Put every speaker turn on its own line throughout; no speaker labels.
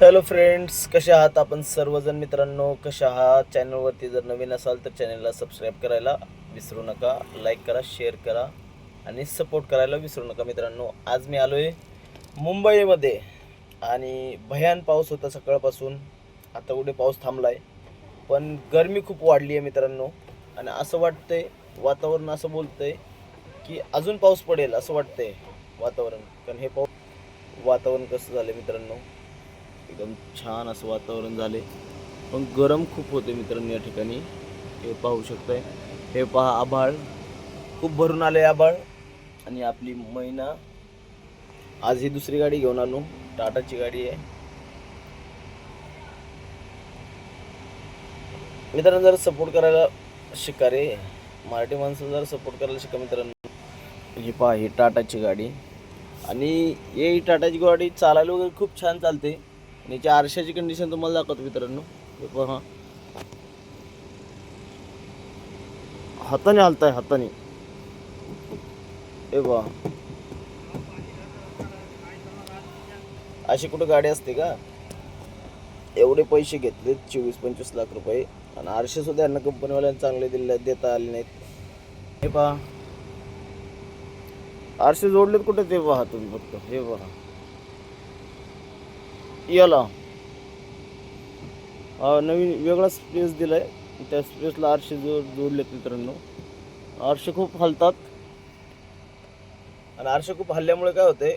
Hello friends कसे आहात आपण सर्वजण मित्रांनो? कशा आहात? चॅनलवरती जर नवीन असाल तर चॅनलला सबस्क्राईब करायला विसरू नका. लाईक करा शेअर करा आणि सपोर्ट करायला विसरू नका मित्रांनो. आज मी आलो आहे मुंबईमध्ये आणि भयान पाऊस होता सकाळपासून. आता कुठे पाऊस थांबला आहे पण गरमी खूप वाढली आहे मित्रांनो. आणि असं वाटतंय वातावरण असं बोलतंय की अजून पाऊस पडेल असं वाटतंय वातावरण. कारण हे पाऊस वातावरण कसं झालं मित्रांनो? एकदम छान असं वातावरण झाले. पण गरम खूप होते मित्रांनो या ठिकाणी. हे पाहू शकताय. हे पहा आभाळ. खूप भरून आले आभाळ. आणि आपली महिना आज ही दुसरी गाडी घेऊन आलो. टाटाची गाडी आहे. मित्रांनो जरा सपोर्ट करायला शिका रे. मराठी माणसं जरा सपोर्ट करायला शिका मित्रांनो. ही पहा ही टाटाची गाडी. आणि ही टाटाची गाडी चालायला वगैरे खूप छान चालते. याच्या आरशाची कंडिशन तुम्हाला दाखवतो मित्रांनो. हे पहा. हाताने हलताय हाताने. हे पहा. अशी कुठं गाडी असते का? एवढे पैसे घेतले चोवीस पंचवीस लाख रुपये. आणि आरशे सुद्धा यांना कंपनीवाल्यांना चांगले दिले देता आले नाहीत. हे पहा. आरसे जोडलेत कुठे ते पहा तुम्ही फक्त. हे पहा. याला. हा नवीन वेगळा स्पेस दिलाय. त्या स्पेसला आरशे जो जोडलेत मित्रांनो. आरशे खूप हलतात. आणि आरशे खूप हल्ल्यामुळे काय होते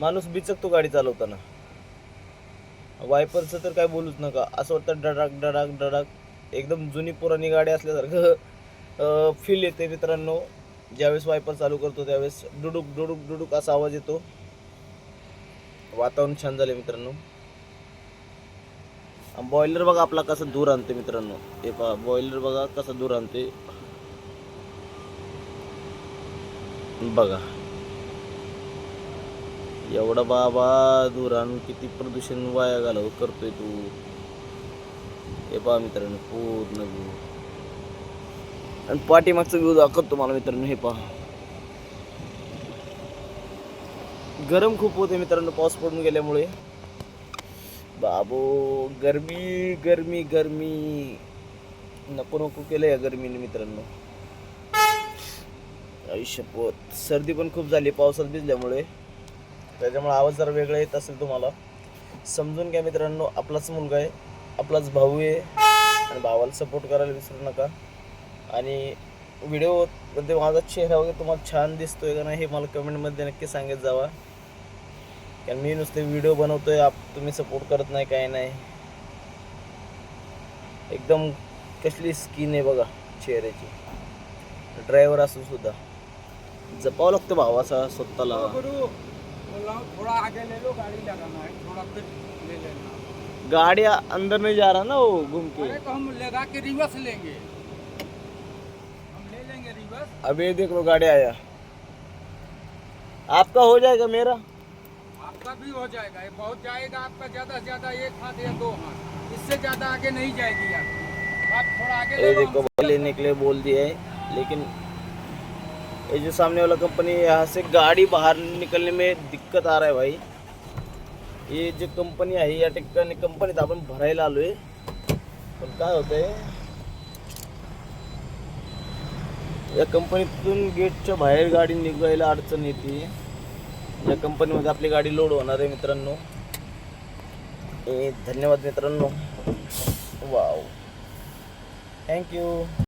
माणूस बिचकतो गाडी चालवताना. वायपरचं तर काय बोलूच नका. असं वाटतं डडाक डडाक डडाक. एकदम जुनी पुराणी गाडी असल्यासारखं फील येते मित्रांनो. ज्यावेळेस वायपर चालू करतो त्यावेळेस डुडुक डुडुक डुडुक असा आवाज येतो. वातावरण छान झाले मित्रांनो. बॉयलर बघा आपला कसा दूर आणते मित्रांनो. हे पहा बॉयलर बघा कसा दूर आणते बघा. एवढा बाबा दूर आणून किती प्रदूषण वाया घालव करतोय तू. हे पहा मित्रांनो पूर्ण व्यू आणि पाठीमागचा व्यू दाखवतो तुम्हाला मित्रांनो हे पहा. गरम खूप होते मित्रांनो पाऊस पडून गेल्यामुळे. बाबो गरमी गरमी गरमी. नको नको केलं या गरमीने मित्रांनो. आयुष्यपोत. सर्दी पण खूप झाली पावसात भिजल्यामुळे. त्याच्यामुळे आवाज जरा वेगळा येत असेल तुम्हाला. समजून घ्या मित्रांनो आपलाच मुलगा आहे आपलाच भाऊ आहे आणि भावाला सपोर्ट करायला विसरू नका. आणि व्हिडिओ म्हणजे माझा चेहरा वगैरे तुम्हाला छान दिसतोय का नाही हे मला कमेंटमध्ये नक्की सांगत जावा. कारण मी नुसते व्हिडिओ बनवतोय आप तुम्ही सपोर्ट करत नाही काय नाही. एकदम कसली स्किन आहे बघा चेहऱ्याची. ड्रायव्हर असून सुद्धा. जपावं लागतं भावाचा स्वतःला.
गाड़ी
अंदर नहीं जा रहा ना वो घूम के.
अरे तो हम लगा के रिवर्स लेंगे. हम ले लेंगे रिवर्स
अभी ये देख लो गाड़ी आया. आपका हो जाएगा मेरा.
आपका भी हो जाएगा। ये बहुत जाएगा आपका ज्यादा से ज्यादा एक हाथ या दो हाथ। इससे ज्यादा आगे नहीं जाएगी आप थोड़ा आगे ले
देखो लेने के लिए बोल दिया है लेकिन ये जो सामने वाला कंपनी यहाँ से गाड़ी बाहर निकलने में दिक्कत आ रहा है भाई। ये जो कंपनी आहे या ठिकाणी कंपनीत आपण भरायला आलोय पण काय होतंय या। कंपनीतून गेटच्या बाहेर गाडी निघायला अडचण येते। या कंपनीमध्ये आपली गाडी लोड होणार आहे मित्रांनो. धन्यवाद मित्रांनो. वाव. थँक्यू